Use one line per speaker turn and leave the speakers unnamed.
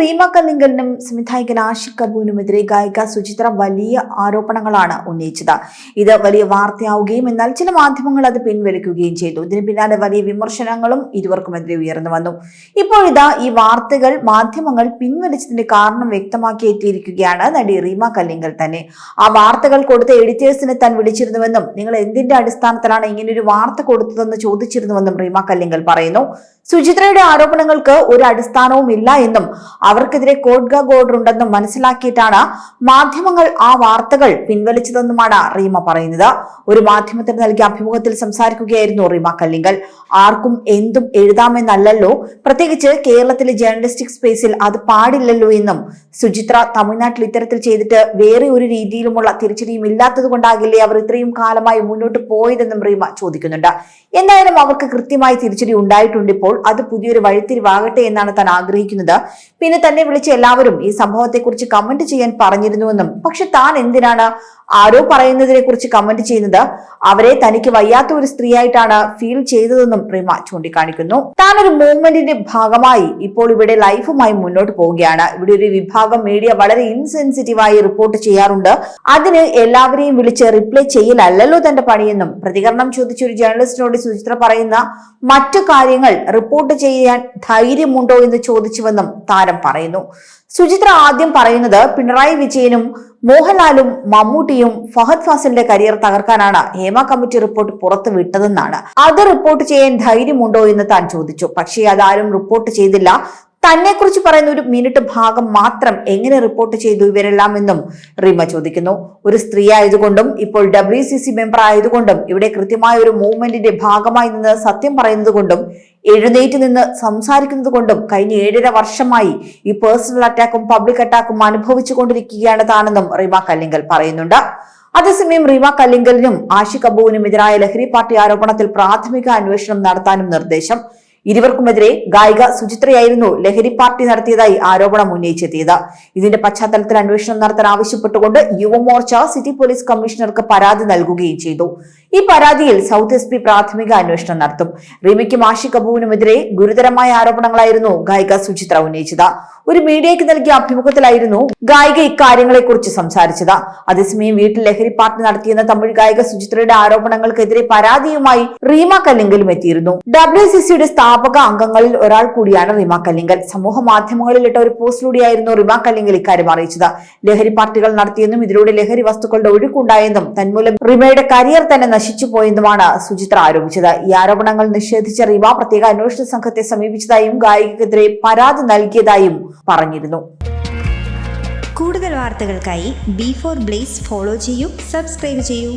റീമ കല്ലിങ്കലിനും സംവിധായകൻ ആഷിഖ് കപൂറിനുമെതിരെ ഗായിക സുചിത്ര വലിയ ആരോപണങ്ങളാണ് ഉന്നയിച്ചത്. ഇത് വലിയ വാർത്തയാവുകയും എന്നാൽ ചില മാധ്യമങ്ങൾ അത് പിൻവലിക്കുകയും ചെയ്തു. ഇതിന് പിന്നാലെ വലിയ വിമർശനങ്ങളും ഇരുവർക്കുമെതിരെ ഉയർന്നു വന്നു. ഇപ്പോഴിതാ ഈ വാർത്തകൾ മാധ്യമങ്ങൾ പിൻവലിച്ചതിന്റെ കാരണം വ്യക്തമാക്കി എത്തിയിരിക്കുകയാണ് നടി റീമ കല്ലിങ്കൽ തന്നെ. ആ വാർത്തകൾ കൊടുത്ത എഡിറ്റേഴ്സിനെ താൻ വിളിച്ചിരുന്നുവെന്നും നിങ്ങൾ എന്തിന്റെ അടിസ്ഥാനത്തിലാണ് ഇങ്ങനെ ഒരു വാർത്ത കൊടുത്തതെന്ന് ചോദിച്ചിരുന്നുവെന്നും റീമ കല്ലിങ്കൽ പറയുന്നു. സുചിത്രയുടെ ആരോപണങ്ങൾക്ക് ഒരു അടിസ്ഥാനവും ഇല്ല എന്നും അവർക്കെതിരെ കോഡ്ഗ ഓർഡർ ഉണ്ടെന്നും മനസ്സിലാക്കിയിട്ടാണ് മാധ്യമങ്ങൾ ആ വാർത്തകൾ പിൻവലിച്ചതെന്നുമാണ് റീമ പറയുന്നത്. ഒരു മാധ്യമത്തിന് നൽകിയ അഭിമുഖത്തിൽ സംസാരിക്കുകയായിരുന്നു റീമ കല്ലിങ്കൽ. ആർക്കും എന്തും എഴുതാമെന്നല്ലല്ലോ. പ്രത്യേകിച്ച് കേരളത്തിലെ ജേർണലിസ്റ്റിക് സ്പേസിൽ അത് പാടില്ലല്ലോ എന്നും സുചിത്ര തമിഴ്നാട്ടിൽ ഇത്തരത്തിൽ ചെയ്തിട്ട് വേറെ ഒരു രീതിയിലുമുള്ള തിരിച്ചടിയും ഇല്ലാത്തത് കൊണ്ടാകില്ലേ അവർ ഇത്രയും കാലമായി മുന്നോട്ട് പോയതെന്നും റീമ ചോദിക്കുന്നുണ്ട്. എന്തായാലും അവർക്ക് കൃത്യമായി തിരിച്ചടി ഉണ്ടായിട്ടുണ്ട് ഇപ്പോൾ. അത് പുതിയൊരു വഴിത്തിരിവാകട്ടെ എന്നാണ് താൻ ആഗ്രഹിക്കുന്നത്. പിന്നെ തന്നെ വിളിച്ച എല്ലാവരും ഈ സംഭവത്തെക്കുറിച്ച് കമന്റ് ചെയ്യാൻ പറഞ്ഞിരുന്നുവെന്നും പക്ഷെ താൻ എന്തിനാണ് ആരോ പറയുന്നതിനെ കുറിച്ച് കമന്റ് ചെയ്യുന്നത്? അവരെ തനിക്ക് വയ്യാത്ത ഒരു സ്ത്രീയായിട്ടാണ് ഫീൽ ചെയ്തതെന്നും റിമ ചൂണ്ടിക്കാണിക്കുന്നു. താൻ ഒരു മൂവ്മെന്റിന്റെ ഭാഗമായി ഇപ്പോൾ ഇവിടെ ലൈഫുമായി മുന്നോട്ട് പോവുകയാണ്. ഇവിടെ ഒരു വിഭാഗം മീഡിയ വളരെ ഇൻസെൻസിറ്റീവായി റിപ്പോർട്ട് ചെയ്യാറുണ്ട്. അതിന് എല്ലാവരെയും വിളിച്ച് റിപ്ലൈ ചെയ്യലല്ലോ തന്റെ പണിയെന്നും പ്രതികരണം ചോദിച്ച ഒരു ജേർണലിസ്റ്റിനോട് സുചിത്ര പറയുന്ന മറ്റു കാര്യങ്ങൾ റിപ്പോർട്ട് ചെയ്യാൻ ധൈര്യമുണ്ടോ എന്ന് ചോദിച്ചുവെന്നും താരം പറയുന്നു. സുചിത്ര ആദ്യം പറയുന്നത് പിണറായി വിജയനും മോഹൻലാലും മമ്മൂട്ടിയും ഫഹദ് ഫാസിലിന്റെ കരിയർ തകർക്കാനാണ് ഹേമ കമ്മിറ്റി റിപ്പോർട്ട് പുറത്തു വിട്ടതെന്നാണ്. അത് റിപ്പോർട്ട് ചെയ്യാൻ ധൈര്യമുണ്ടോ എന്ന് താൻ ചോദിച്ചു. പക്ഷേ അതാരും റിപ്പോർട്ട് ചെയ്തില്ല. തന്നെക്കുറിച്ച് പറയുന്ന ഒരു മിനിറ്റ് ഭാഗം മാത്രം എങ്ങനെ റിപ്പോർട്ട് ചെയ്തു ഇവരെല്ലാം എന്നും റിമ ചോദിക്കുന്നു. ഒരു സ്ത്രീ ആയതുകൊണ്ടും ഇപ്പോൾ ഡബ്ല്യു സി സി മെമ്പർ ആയതുകൊണ്ടും ഇവിടെ കൃത്യമായ ഒരു മൂവ്മെന്റിന്റെ ഭാഗമായി നിന്ന് സത്യം പറയുന്നത് കൊണ്ടും എഴുന്നേറ്റ് നിന്ന് സംസാരിക്കുന്നത് കൊണ്ടും കഴിഞ്ഞ ഏഴര വർഷമായി ഈ പേഴ്സണൽ അറ്റാക്കും പബ്ലിക് അറ്റാക്കും അനുഭവിച്ചു കൊണ്ടിരിക്കുകയാണ് താനെന്നും റീമ കല്ലിങ്കൽ പറയുന്നുണ്ട്. അതേസമയം റീമ കല്ലിങ്കലിനും ആഷിഖ് അബുവിനും എതിരായ ലഹരി പാർട്ടി ആരോപണത്തിൽ പ്രാഥമിക അന്വേഷണം നടത്താനും നിർദ്ദേശം. ഇരുവർക്കുമെതിരെ ഗായിക സുചിത്രയായിരുന്നു ലഹരി പാർട്ടി നടത്തിയതായി ആരോപണം ഉന്നയിച്ചെത്തിയത്. ഇതിന്റെ പശ്ചാത്തലത്തിൽ അന്വേഷണം നടത്താൻ ആവശ്യപ്പെട്ടുകൊണ്ട് യുവമോർച്ച സിറ്റി പോലീസ് കമ്മീഷണർക്ക് പരാതി നൽകുകയും ചെയ്തു. ഈ പരാതിയിൽ സൗത്ത് എസ് പി പ്രാഥമിക അന്വേഷണം നടത്തും. റീമയ്ക്കും ആഷി കപൂവിനുമെതിരെ ഗുരുതരമായ ആരോപണങ്ങളായിരുന്നു ഗായിക സുചിത്ര ഉന്നയിച്ചത്. ഒരു മീഡിയയ്ക്ക് നൽകിയ അഭിമുഖത്തിലായിരുന്നു ഗായിക ഇക്കാര്യങ്ങളെ കുറിച്ച് സംസാരിച്ചത്. അതേസമയം വീട്ടിൽ ലഹരി പാർട്ടി നടത്തിയെന്ന തമിഴ് ഗായിക സുചിത്രയുടെ ആരോപണങ്ങൾക്കെതിരെ പരാതിയുമായി റീമ കല്ലിങ്കലും എത്തിയിരുന്നു. ഡബ്ല്യു സി സിയുടെ സ്ഥാപക അംഗങ്ങളിൽ ഒരാൾ കൂടിയാണ് റീമ കല്ലിങ്കൽ. സമൂഹ മാധ്യമങ്ങളിൽ ഇട്ട ഒരു പോസ്റ്റിലൂടെയായിരുന്നു റീമ കല്ലിങ്കൽ ഇക്കാര്യം അറിയിച്ചത്. ലഹരി പാർട്ടികൾ നടത്തിയെന്നും ഇതിലൂടെ ലഹരി വസ്തുക്കളുടെ ഒഴുക്കുണ്ടായെന്നും തന്മൂലം റിമയുടെ കരിയർ തന്നെ നശിച്ചു പോയെന്നുമാണ് സുചിത്ര ആരോപിച്ചത്. ഈ ആരോപണങ്ങൾ നിഷേധിച്ച റീമ പ്രത്യേക അന്വേഷണ സംഘത്തെ സമീപിച്ചതായും ഗായികക്കെതിരെ പരാതി നൽകിയതായും പറഞ്ഞിരുന്നു.
കൂടുതൽ വാർത്തകൾക്കായി ബി ഫോർ ബ്ലേസ് ഫോളോ ചെയ്യൂ സബ്സ്ക്രൈബ് ചെയ്യൂ.